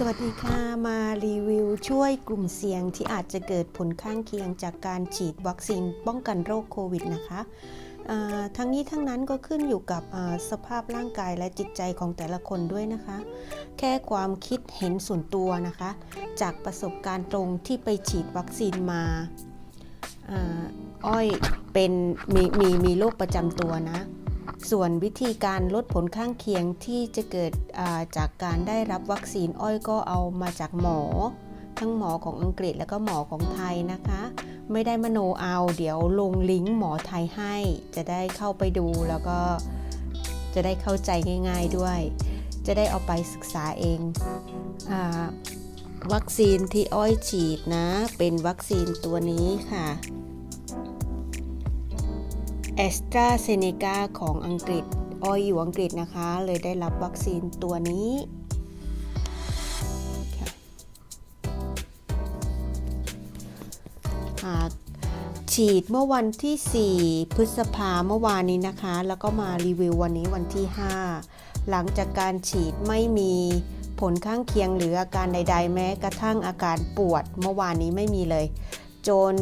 สวัสดีค่ะ มารีวิวช่วยกลุ่มเสี่ยงที่อาจจะเกิดผลข้างเคียงจากการฉีดวัคซีนป้องกันโรคโควิดนะคะทั้งนี้ทั้งนั้นก็ขึ้นอยู่กับสภาพร่างกายและจิตใจของแต่ละคนด้วยนะคะ แค่ความคิดเห็นส่วนตัวนะคะ จากประสบการณ์ตรงที่ไปฉีดวัคซีนมาอ้อยเป็นมีมีมีโรคประจำตัวนะ ส่วนวิธีการลดผลข้างเคียงที่จะเกิดจากการได้รับวัคซีนอ้อยก็เอามาจากหมอ ทั้งหมอของอังกฤษแล้วก็หมอของไทยนะคะ ไม่ได้มโนเอาเดี๋ยวลงลิงก์หมอไทยให้ จะได้เข้าไปดูแล้วก็จะได้เข้าใจง่าย ๆด้วย จะได้เอาไปศึกษาเองอวัคซีนที่อ้อยฉีดนะ เป็นวัคซีนตัวนี้ค่ะ แอสตราเซเนกาของอังกฤษอ้อยอยู่อังกฤษนะคะ เลยได้รับวัคซีนตัวนี้ฉีดเมื่อวันที่ 4 พฤษภาเมื่อวานนี้นะคะ แล้วก็มารีวิววันนี้วันที่ 5 หลังจากการฉีดไม่มีผลข้างเคียงหรืออาการใด ๆ แม้กระทั่งอาการปวดเมื่อวานนี้ไม่มีเลย จน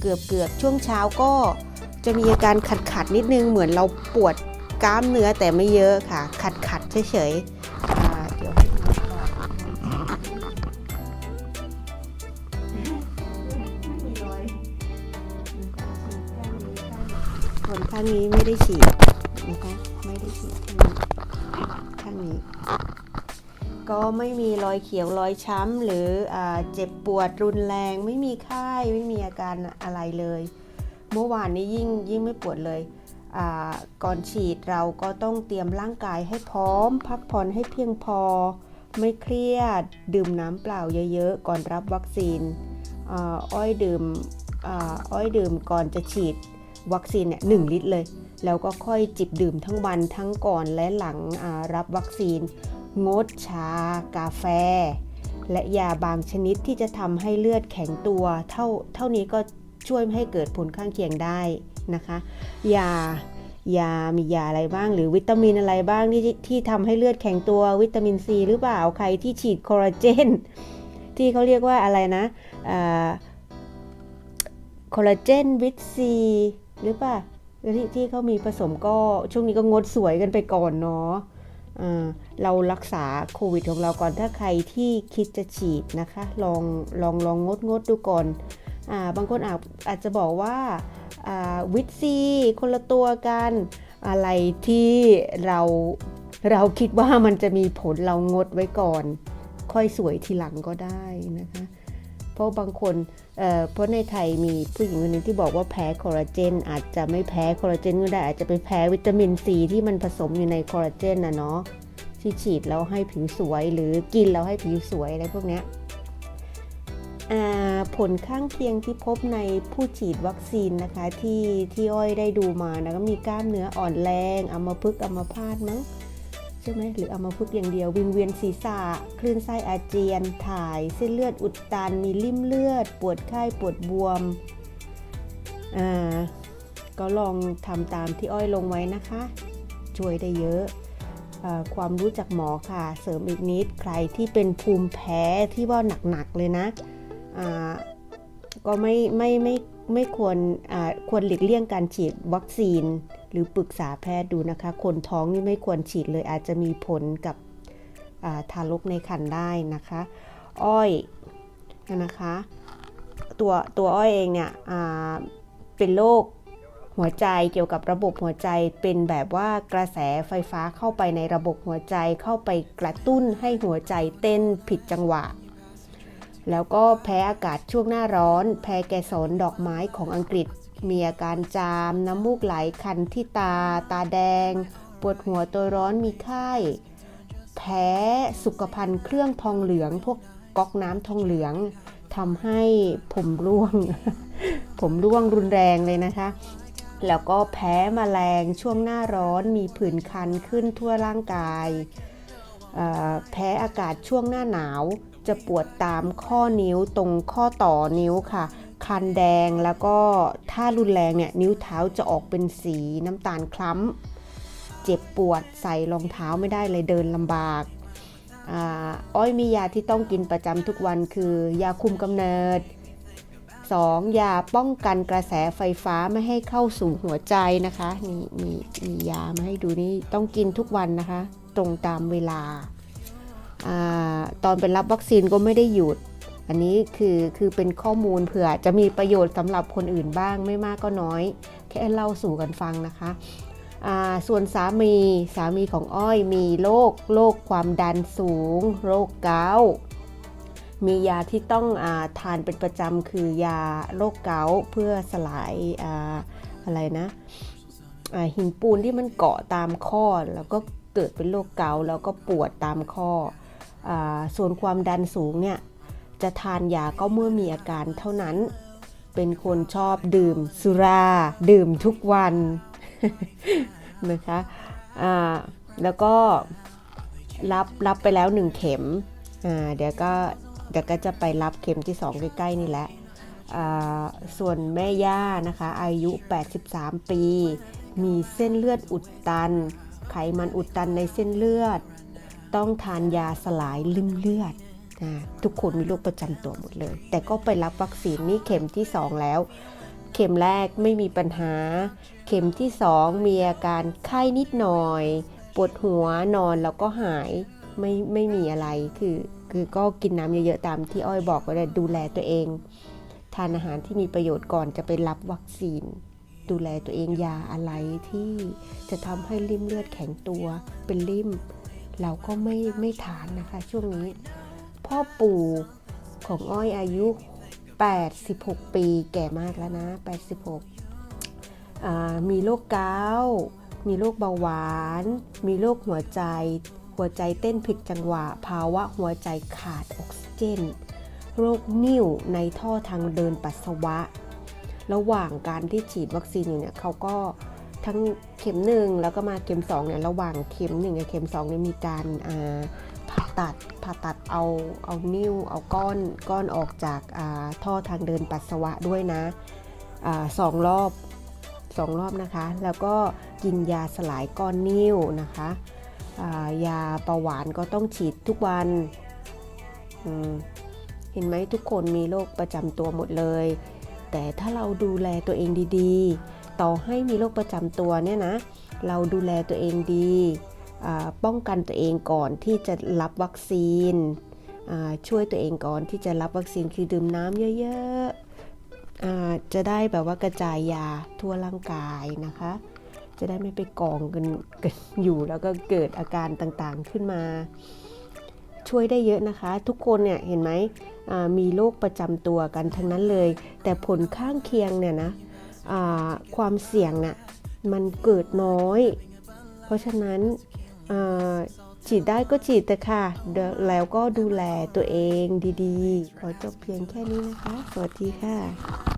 เกือบเกือบๆช่วงเช้าก็ จะมีอาการขัดขัดนิดนึงเหมือนเราปวดกล้ามเนื้อแต่ไม่เยอะค่ะ ขัดขัดเฉยๆเดี๋ยวให้ดูก่อนส่วนข้างนี้ไม่ได้ฉีดนะคะไม่ได้ฉีดข้างนี้ข้างนี้ ก็ไม่มีรอยเขียวรอยช้ำหรืออเจ็บปวดรุนแรง ไม่มีไข้ไม่มีอาการอะไรเลย เมื่อวานนี้ยิ่งยิ่งไม่ปวดเลยอ่าก่อนฉีดเราก็ต้องเตรียมร่างกายให้พร้อม พักผ่อนให้เพียงพอ ไม่เครียด ดื่มน้ำเปล่าเยอะๆ ก่อนรับวัคซีนอาอ้อยดื่มอาอ้อยดื่มก่อนจะฉีดวัคซีนเนี่ยหลิตรเลย แล้วก็ค่อยจิบดื่มทั้งวันทั้งก่อนและหลังรับวัคซีน งดชา กาแฟ และยาบางชนิดที่จะทำให้เลือดแข็งตัว เท่าเท่านี้ก็ ช่วยไม่ให้เกิดผลข้างเคียงได้นะคะยายามียาอะไรบ้าง หรือวิตามินอะไรบ้างที่ที่ทำให้เลือดแข็งตัววิตามินซีหรือเปล่าใครที่ฉีดคอลลาเจนที่เขาเรียกว่าอะไรนะคอลลาเจนวิตซีหรือเปล่าที่ที่เขามีผสมก็ช่วงนี้ก็งดสวยกันไปก่อนเนาะเรารักษาโควิดของเราก่อนถ้าใครที่คิดจะฉีดนะคะ ลองลองลองงดงดดูก่อน บางคนอาจอาจจะบอกว่าวิตซีคนละตัวกันอะไรที่เราเราคิดว่ามันจะมีผลเรางดไว้ก่อน ค่อยสวยทีหลังก็ได้นะคะ เพราะบางคนเเพราะในไทยมีผู้หญิงคนหนึงที่บอกว่าแพ้คอลลาเจนอาจจะไม่แพ้คอลลาเจนก็ได้อาจจะไปแพ้วิตามินซีที่มันผสมอยู่ในคอลลาเจนนะเนาะที่ฉีดแล้วให้ผิวสวยหรือกินแล้วให้ผิวสวยอะไรพวกเนี้ย ผลข้างเคียงที่พบในผู้ฉีดวัคซีนนะคะที่ที่อ้อยได้ดูมานะก็มีกล้ามเนื้ออ่อนแรงอัมพฤกษ์อัมพาตมั้งใช่ไหมหรือเอามาพึกษ์อย่างเดียววิงเวียนศีรษะคลื่นไส้อาเจียนถ่าย เส้นเลือดอุดตัน มีริ่มเลือด ปวดไข้ปวดบวมอ่าก็ลองทำตามที่อ้อยลงไว้นะคะ ช่วยได้เยอะความรู้จากหมอค่ะ เสริมอีกนิดใครที่เป็นภูมิแพ้ที่ว่าหนักๆเลยนะ ก็ไม่ไม่ไม่ไม่ควรควรหลีกเลี่ยงการฉีดวัคซีน หรือปรึกษาแพทย์ดูนะคะ คนท้องนี่ไม่ควรฉีดเลยอาจจะมีผลกับาทารกในครรภ์ได้นะคะ อ้อยนะคะ ตัวตัวอ้อยเองเนี่ยเป็นโรคหัวใจเกี่ยวกับระบบหัวใจเป็นแบบว่ากระแสไฟฟ้าเข้าไปในระบบหัวใจเข้าไปกระตุ้นให้หัวใจเต้นผิดจังหวะ แล้วก็แพ้อากาศช่วงหน้าร้อน แพ้แกสรดอกไม้ของอังกฤษ มีอาการจาม น้ำมูกไหลคันที่ตา ตาแดง ปวดหัวตัวร้อนมีไข้แพ้สุขภัณฑ์เครื่องทองเหลือง พวกก๊อกน้ำทองเหลืองทำให้ผมร่วง ผมร่วงรุนแรงเลยนะคะ แล้วก็แพ้แมลงช่วงหน้าร้อนมีผื่นคันขึ้นทั่วร่างกาย แพ้อากาศช่วงหน้าหนาว จะปวดตามข้อนิ้วตรงข้อต่อนิ้วค่ะ คันแดงแล้วก็ถ้ารุนแรงเนี่ยนิ้วเท้าจะออกเป็นสีน้ำตาลคล้ำ เจ็บปวดใส่รองเท้าไม่ได้เลยเดินลำบากอ้อยมียาที่ต้องกินประจำทุกวันคือยาคุมกำเนิด 2. ยาป้องกันกระแสไฟฟ้าไม่ให้เข้าสู่หัวใจนะคะนี่มีมียามาให้ดูนี่ต้องกินทุกวันนะคะ ตรงตามเวลา ตอนไปรับวัคซีนก็ไม่ได้หยุด อันนี้คือคือเป็นข้อมูลเผื่อจะมีประโยชน์สำหรับคนอื่นบ้างไม่มากก็น้อย แค่เล่าสู่กันฟังนะคะส่วนสามีสามีของอ้อยมีโรคโรคความดันสูง โรคเกาต์มียาที่ต้องอาทานเป็นประจำคือยาโรคเกาต์เพื่อสลายอาอะไรนะหินปูนที่มันเกาะตามข้อแล้วก็เกิดเป็นโรคเกาต์แล้วก็ปวดตามข้อ ส่วนความดันสูงเนี่ยจะทานยาก็เมื่อมีอาการเท่านั้น เป็นคนชอบดื่มสุรา ดื่มทุกวันนะคะแล้วก็รับรับไปแล้วหนึ่งเข็ม เดี๋ยวก็เดี๋ยวก็จะไปรับเข็มที่สองใกล้ๆนี่แหละส่วนแม่ย่านะคะ อายุ 83 ปี มีเส้นเลือดอุดตัน ไขมันอุดตันในเส้นเลือด ต้องทานยาสลายลิ่มเลือดอ่าทุกคนมีโรคประจำตัวหมดเลย แต่ก็ไปรับวัคซีนนี่เข็มที่ 2 แล้ว เข็มแรกไม่มีปัญหา เข็มที่ 2 มีอาการไข้นิดหน่อย ปวดหัวนอนแล้วก็หายไม่ไม่มีอะไรคือคือก็กินน้ำเยอะๆตามที่อ้อยบอกก็ได้ดูแลตัวเอง ทานอาหารที่มีประโยชน์ก่อนจะไปรับวัคซีน ดูแลตัวเองยาอะไรที่จะทำให้ริ่มเลือดแข็งตัวเป็นริ่ม เราก็ไม่ไม่ทานนะคะ ช่วงนี้ พ่อปู่ของอ้อยอายุ 86 ปีแก่มากแล้วนะ 86 มีโรคเกาต์มีโรคเบาหวาน มีโรคหัวใจ หัวใจเต้นผิดจังหวะ ภาวะหัวใจขาดออกซิเจน โรคนิ่วในท่อทางเดินปัสสาวะ ระหว่างการที่ฉีดวัคซีนอยู่เนี่ยเขาก็ ทั้งเข็มหนึ่งแล้วก็มาเข็มสองเนี่ยระหว่างเข็มหนึ่งกับเข็มสองเนี่ยมีการาผ่าตัดผ่าตัดเอาเอานิ้ว เอาก้อนก้อนออกจากาท่อทางเดินปัสสาวะด้วยนะอสองรอบสองรอบนะคะ แล้วก็กินยาสลายก้อนนิ้วนะคะายาเบาหวานก็ต้องฉีดทุกวันเห็นไหมทุกคนมีโรคประจำตัวหมดเลย แต่ถ้าเราดูแลตัวเองดีๆ ต่อให้มีโรคประจำตัวเนี่ยนะ เราดูแลตัวเองดี ป้องกันตัวเองก่อนที่จะรับวัคซีน ช่วยตัวเองก่อนที่จะรับวัคซีนคือดื่มน้ำเยอะๆ จะได้แบบว่ากระจายยาทั่วร่างกายนะคะ จะได้ไม่ไปกองกันกันอยู่แล้วก็เกิดอาการต่างๆขึ้นมา ช่วยได้เยอะนะคะ ทุกคนเนี่ยเห็นไหมมีโรคประจำตัวกันทั้งนั้นเลย แต่ผลข้างเคียงเนี่ยนะ ความเสี่ยงน่ะมันเกิดน้อย เพราะฉะนั้นฉีดได้ก็ฉีดแต่ค่ะ แล้วก็ดูแลตัวเองดีๆ ขอจบเพียงแค่นี้นะคะ สวัสดีค่ะ